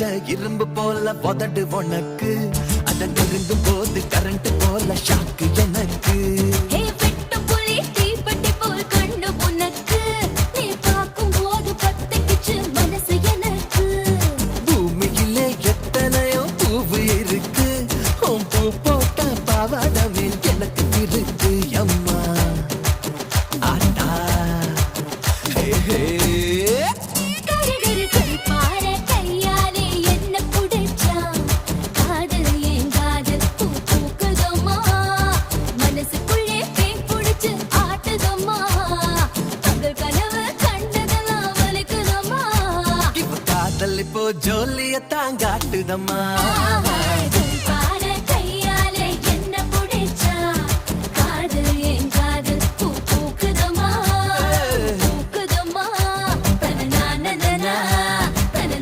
வச்ச இரும்பு போல உதடு உனக்கு. அத நெருங்கும் போது கரண்ட் போல ஷாக்கு எனக்கு. போட்ட பாவாடமே எனக்கு இருக்கு அம்மா. ஆட்டா ஹே ஹே. காதல் இப்போ ஜோலிய தாங்காட்டுதம்மா